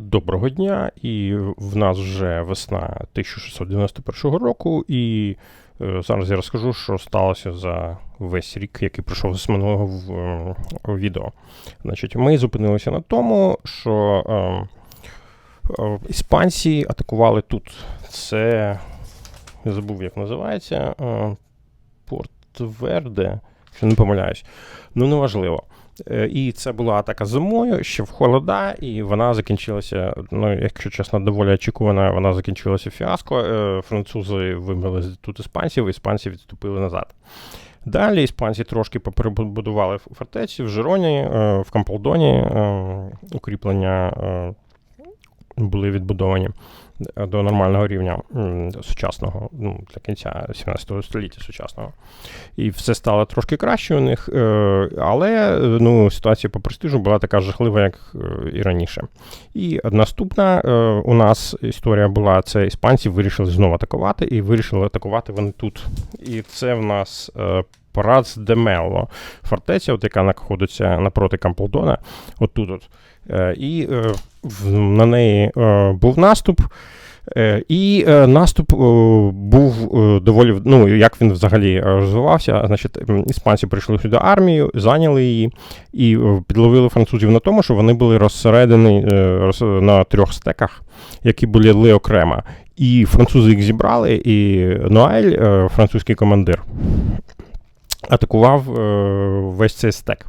Доброго дня, і в нас вже весна 1691 року, і е, зараз я розкажу, що сталося за весь рік, який пройшов з минулого в, е, відео. Значить, Ми зупинилися на тому, що е, е, іспанці атакували тут. Це забув, як називається. Е, Порт Верде, якщо не помиляюсь. Ну, неважливо. Е, І це була атака зимою, ще в холода, і вона закінчилася, ну, якщо чесно, доволі очікувана, вона закінчилася фіаско. Е, Французи вимили тут іспанців, іспанці відступили назад. Далі іспанці трошки поперебудували фортеці в Жироні, е, в Камполдоні, укріплення були відбудовані до нормального рівня сучасного, ну, для кінця 17 століття сучасного. І все стало трошки краще у них, е, але е, ну, ситуація по престижу була така жахлива, як е, і раніше. І наступна е, у нас історія була: це іспанці вирішили знову атакувати, і вирішили атакувати вони тут. І це в нас. Парац де Мелло, фортеця, от яка знаходиться напроти Камплдона, отут. От. Е, І е, на неї е, був наступ. І наступ був доволі, ну, як він взагалі розвивався. Значить, іспанці прийшли сюди армію, зайняли її і підловили французів на тому, що вони були розсередені е, на трьох стеках, які були окремо. І французи їх зібрали, і Ноель, французький командир, атакував е, весь цей стек.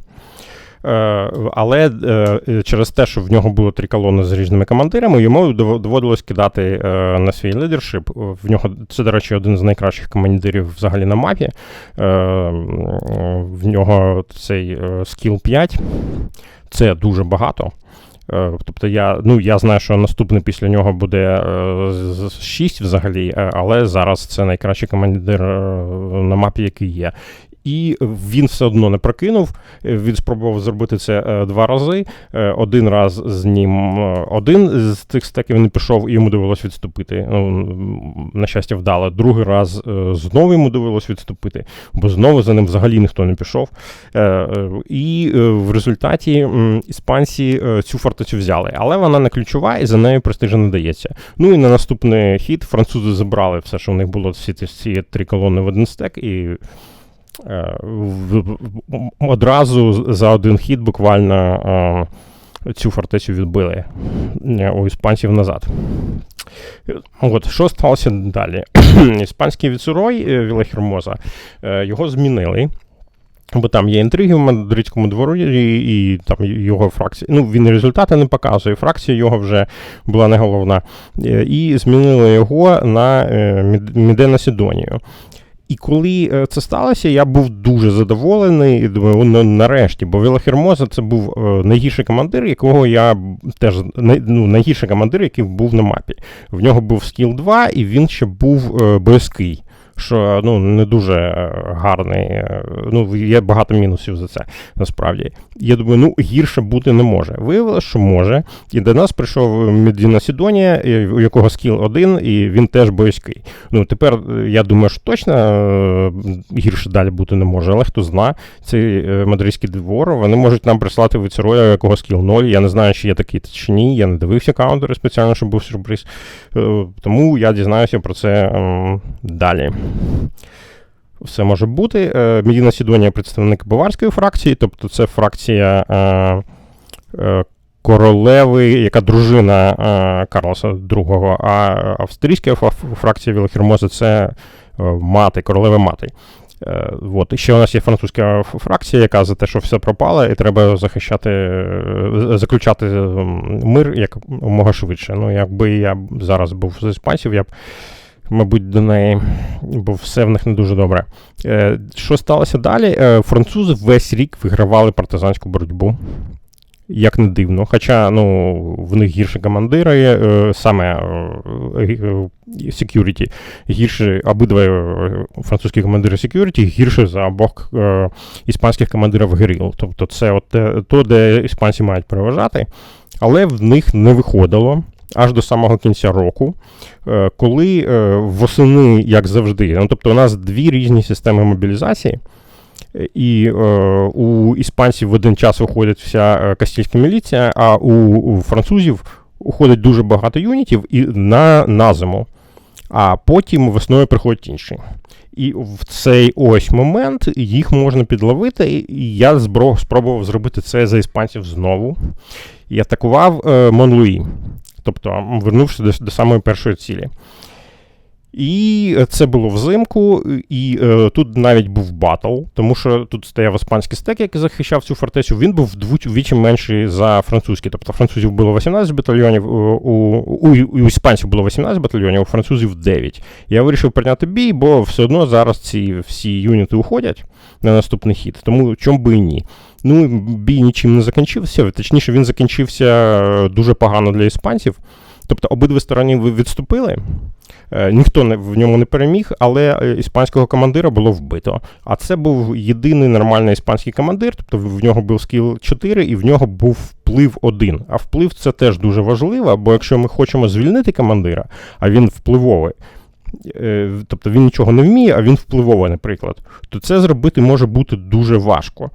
Е, Але е, через те, що в нього було три колони з різними командирами, йому доводилось кидати е, на свій лідершип. В нього це, до речі, один з найкращих командирів взагалі на мапі. В нього цей скіл 5. Це дуже багато. Тобто я, ну, я знаю, що наступний після нього буде 6 взагалі, але зараз це найкращий командир на мапі, який є. І він все одно не прокинув. Він спробував зробити це е, два рази. Е, Один раз з ним е, один з тих стеків не пішов, і йому довелось відступити. Ну, на щастя, вдало. Другий раз знову йому довелось відступити, бо знову за ним взагалі ніхто не пішов. І в результаті іспанці цю фортецю взяли, але вона не ключова і за нею престижа не дається. Ну і на наступний хід французи забрали все, що в них було всі ці всі три колони в один стек, і одразу за один хід буквально е, цю фортецю відбили е, у іспанців назад. От, що сталося далі? Іспанський віцерой е, Вілахермоза, е, його змінили. Бо там є інтриги в мадридському дворі, і, там його фракція. Ну, він результати не показує. Фракція його вже була не головна. Е, І змінили його на е, Мідена Сідонію. І коли е, це сталося, я був дуже задоволений. Думаю, ну, нарешті, бо Вілахермоза це був е, найгірший командир, якого я теж ну, найгірший командир, який був на мапі. В нього був скіл 2, і він ще був е, боязкий. Що ну не дуже е, гарний. е, Ну, є багато мінусів за це насправді. Я думаю, ну гірше бути не може. Виявилося, що може. І до нас прийшов Медіна Сідонія, е, у якого скіл один, і він теж боязкий. Ну тепер е, я думаю, що точно е, гірше далі бути не може, але хто зна, цей е, мадридський двор, вони можуть нам прислати віцероя, у якого скіл 0. Я не знаю, чи є такий чи ні. Я не дивився каунтери спеціально, щоб був сюрприз. Е, Тому я дізнаюся про це далі. Все може бути. Е, Медіна Сідонія представник баварської фракції, тобто це фракція е, е, королеви, яка дружина Карлоса II, а австрійська фракція Вілахермоза це мати, королева мати. От. Ще у нас є французька фракція, яка за те, що все пропало, і треба захищати, заключати мир як мога швидше. Ну, якби я зараз був з іспанців, я б, мабуть, до неї, бо все в них не дуже добре. Е, Що сталося далі? Е, Французи весь рік вигравали партизанську боротьбу. Як не дивно. Хоча ну, в них гірші командири, е, саме security, гірше, обидва французькі командири security гірше за обох іспанських командирів герил. Тобто це от те, то, де іспанці мають переважати, але в них не виходило. Аж до самого кінця року, е, коли е, восени, як завжди, ну тобто у нас дві різні системи мобілізації, І е, у іспанців в один час виходить вся е, кастільська міліція, а у, у французів уходить дуже багато юнітів і на, на зиму, а потім весною приходять інші. І в цей ось момент їх можна підловити, і я збро, спробував зробити це за іспанців знову. І атакував е, Монлуї, тобто вернувши до, до самої першої цілі. І це було взимку, і е, тут навіть був батл, тому що тут стояв іспанський стек, який захищав цю фортецю. Він був вдвічі менший за французький. Тобто французів було 18 батальйонів, у, у, у іспанців було 18 батальйонів, у французів 9. Я вирішив прийняти бій, бо все одно зараз ці всі юніти уходять на наступний хід, тому чому би і ні. Ну, бій нічим не закінчився, точніше, він закінчився е, дуже погано для іспанців. Тобто обидві сторони відступили. Е, ніхто в ньому не переміг, але е, іспанського командира було вбито. А це був єдиний нормальний іспанський командир, тобто в нього був скіл 4 і в нього був вплив 1. А вплив це теж дуже важливо, бо якщо ми хочемо звільнити командира, а він впливовий. Е, тобто він нічого не вміє, а він впливовий, наприклад, то це зробити може бути дуже важко,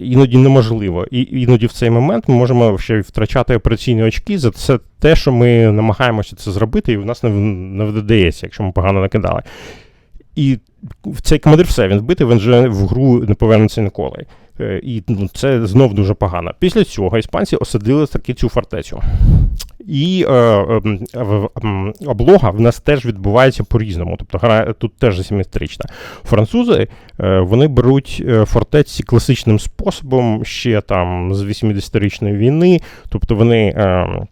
іноді неможливо. І іноді в цей момент ми можемо ще втрачати операційні очки за це те, що ми намагаємося це зробити, і в нас не вдається, якщо ми погано накидали. І цей командир все, він вбитий, він вже в гру не повернеться ніколи. Е, і ну, це знов дуже погано. Після цього іспанці осадили таки цю фортецю. І е, е, облога в нас теж відбувається по-різному. Тобто гра тут теж асиметрична. Французи е, вони беруть е, фортеці класичним способом ще там з 80-річної війни. Тобто вони. Е,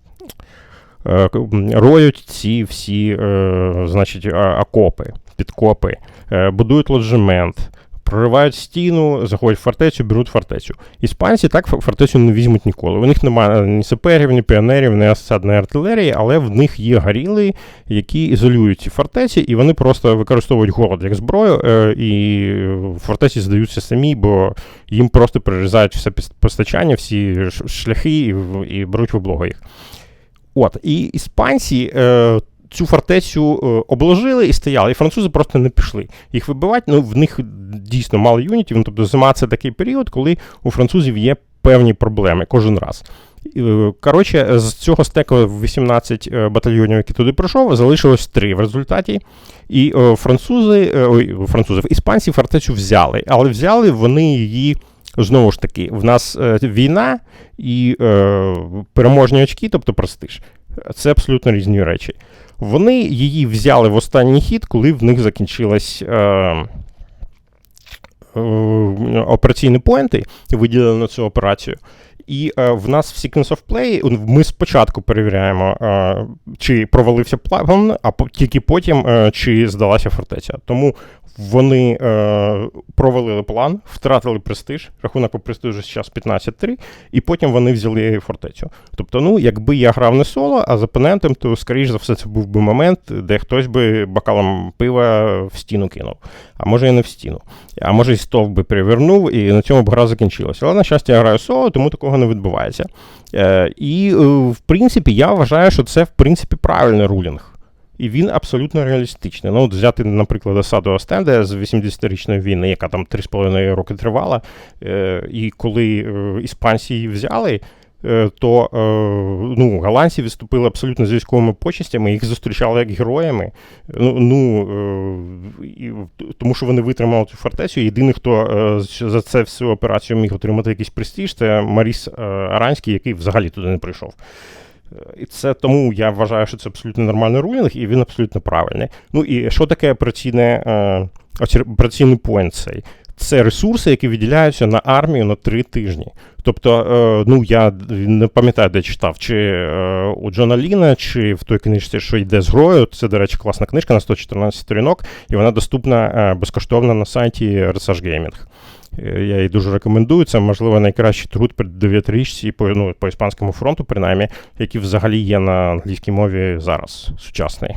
е Роють ці всі, е, значить, окопи, підкопи, будують ложемент, проривають стіну, заходять в фортецю, беруть фортецю. Іспанці так фортецю не візьмуть ніколи. У них немає ні саперів, ні піонерів, ні осадної артилерії, але в них є горіли, які ізолюють ці фортеці, і вони просто використовують голод як зброю, е, і фортеці здаються самі, бо їм просто перерізають все постачання, всі шляхи і, і беруть в облогу їх. От, і іспанці е, цю фортецю е, обложили і стояли, і французи просто не пішли. Їх вибивати, ну в них дійсно мало юнітів. Ну, тобто зима це такий період, коли у французів є певні проблеми кожен раз. Е, коротше, з цього стеку 18 е, батальйонів, які туди пройшов, залишилось 3 в результаті. І французи, ой, французів, іспанці фортецю взяли, але взяли вони її. Знову ж таки, в нас е, війна і е, переможні очки, тобто простиш, це абсолютно різні речі. Вони її взяли в останній хід, коли в них закінчилась. Е, е, Операційні поінти виділили на цю операцію. І е, в нас в Sequence of Play ми спочатку перевіряємо, е, чи провалився план, а тільки потім е, чи здалася фортеця. Тому вони е, провалили план, втратили престиж, рахунок по престижу зараз 15-3, і потім вони взяли фортецю. Тобто, ну, якби я грав не соло, а з опонентом, то, скоріш за все, це був би момент, де хтось би бокалом пива в стіну кинув. А може і не в стіну. А може і стовп би перевернув, і на цьому б гра закінчилася. Але, на щастя, я граю соло, тому такого не відбувається. Е, І, е, в принципі, я вважаю, що це в принципі правильний рулінг і він абсолютно реалістичний. Ну, от Взяти, наприклад, осаду Остенде з 80-річної війни, яка там 3,5 роки тривала, е, і коли е, іспанці її взяли. Е, то ну, голландці відступили абсолютно з військовими почестями, їх зустрічали як героями. Ну, ну Тому що вони витримали цю фортецю. Єдиний, хто за це всю операцію міг отримати якийсь престиж, це Маріс Аранський, який взагалі туди не прийшов. І це тому я вважаю, що це абсолютно нормальний рулінг, і він абсолютно правильний. Ну і що таке операційне, е, операційний поінт цей? Це ресурси, які виділяються на армію на три тижні. Тобто, е, ну я не пам'ятаю, де читав, чи е, у Джона Ліна, чи в той книжці, що йде з грою. Це, до речі, класна книжка на 114 сторінок, і вона доступна безкоштовно на сайті Research Gaming. Е, я її дуже рекомендую. Це, можливо, найкращий труд при дев'ятирічці по ну, по іспанському фронту, принаймні, який взагалі є на англійській мові зараз, сучасний.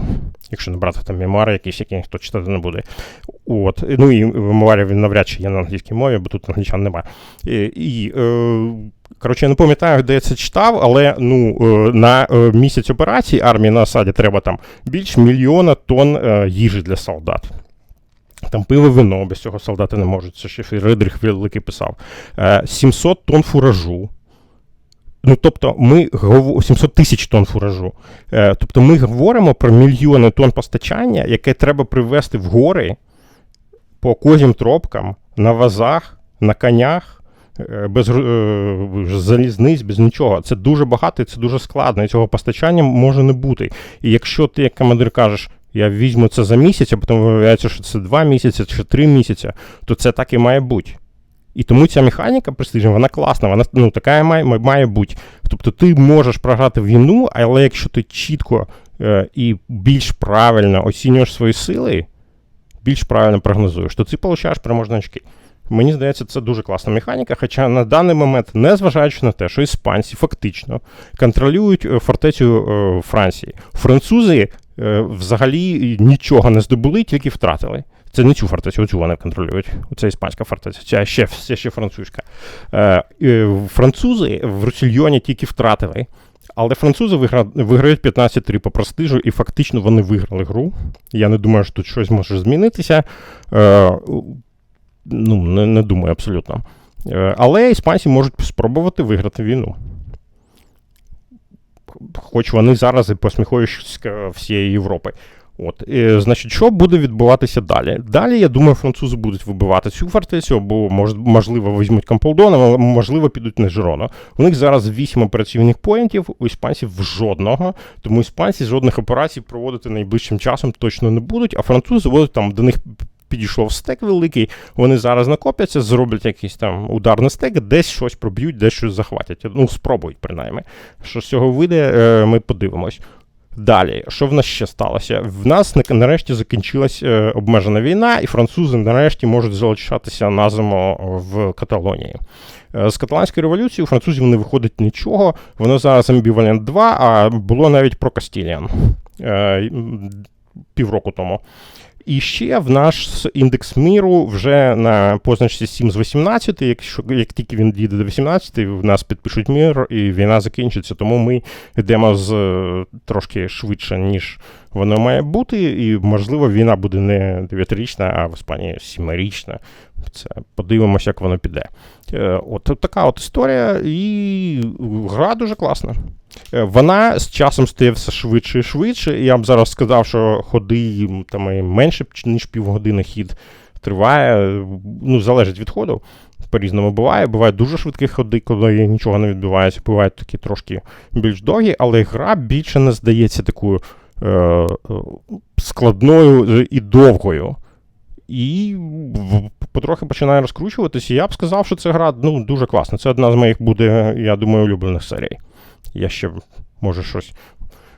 Якщо не брати там мемуари, якісь, які ніхто читати не буде. От. Ну і мемуарів він навряд чи є на англійській мові, бо тут англічан немає. І, і е, Коротше, я не пам'ятаю, де я це читав, але ну, е, на місяць операції армії на осаді треба там більш мільйона тонн їжі для солдат. Там пиво вино, без цього солдати не можуть. Це ще Редрих Великий писав. 700 е, тонн фуражу. Ну, тобто, ми 700 тисяч тонн фуражу. Е, тобто, ми говоримо про мільйони тонн постачання, яке треба привезти в гори по козім тропкам, на вазах, на конях, е, без залізниць, без нічого. Це дуже багато і це дуже складно. І цього постачання може не бути. І якщо ти, як командир, кажеш, я візьму це за місяць, а потім виявляється, що це два місяці чи три місяці, то це так і має бути. І тому ця механіка престижна, вона класна, вона ну, така має, має бути. Тобто ти можеш програти війну, але якщо ти чітко е, і більш правильно оцінюєш свої сили, більш правильно прогнозуєш, то ти получаєш переможні очки. Мені здається, це дуже класна механіка. Хоча на даний момент, незважаючи на те, що іспанці фактично контролюють е, фортецю е, Франції, французи взагалі нічого не здобули, тільки втратили. Це не цю фортецю, оцю вони контролюють. Це іспанська фортеця, це ще, це ще французька. Е, е, французи в Русільйоні тільки втратили. Але французи вигра... виграють 15-3 по престижу, і фактично вони виграли гру. Я не думаю, що тут щось може змінитися. Е, ну, не, не думаю абсолютно. Е, але іспанці можуть спробувати виграти війну. Хоч вони зараз і посміховиська всієї Європи. От, е, значить, що буде відбуватися далі? Далі, я думаю, французи будуть вибивати цю фортецю, або мож, можливо візьмуть Камполдон, але можливо підуть на Жироно. У них зараз 8 операційних поінтів, у іспанців жодного. Тому іспанці жодних операцій проводити найближчим часом точно не будуть, а французи от, там до них підійшов стек великий, вони зараз накопляться, зроблять якийсь там ударний стек, десь щось проб'ють, десь щось захватять. Ну, спробують, принаймні. Що з цього вийде, е, ми подивимось. Далі, що в нас ще сталося? В нас нарешті закінчилась е, обмежена війна, і французи нарешті можуть залишатися на зиму в Каталонії. Е, з каталанської революції у французів не виходить нічого. Воно зараз амбівалент 2, а було навіть про Кастіліан півроку тому. І ще в наш індекс міру вже на позначці 7 з 18, якщо як тільки він дійде до 18, в нас підпишуть мір і війна закінчиться. Тому ми йдемо з трошки швидше, ніж воно має бути. І, можливо, війна буде не 9-річна, а в Іспанії 7-річна. Це подивимося, як воно піде. От така от історія, і гра дуже класна. Вона з часом стає все швидше і швидше. Я б зараз сказав, що ходи там менше, ніж півгодини хід триває. Ну, залежить від ходу. По-різному буває. Бувають дуже швидкі ходи, коли нічого не відбувається. Бувають такі трошки більш довгі, але гра більше не здається такою е- складною і довгою. І потрохи починає розкручуватися. Я б сказав, що ця гра ну, дуже класна. Це одна з моїх буде, я думаю, улюблених серій. Я ще може щось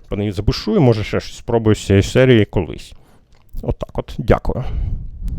по неї запишу і може ще щось спробую з цієї серії колись. Отак от. Дякую.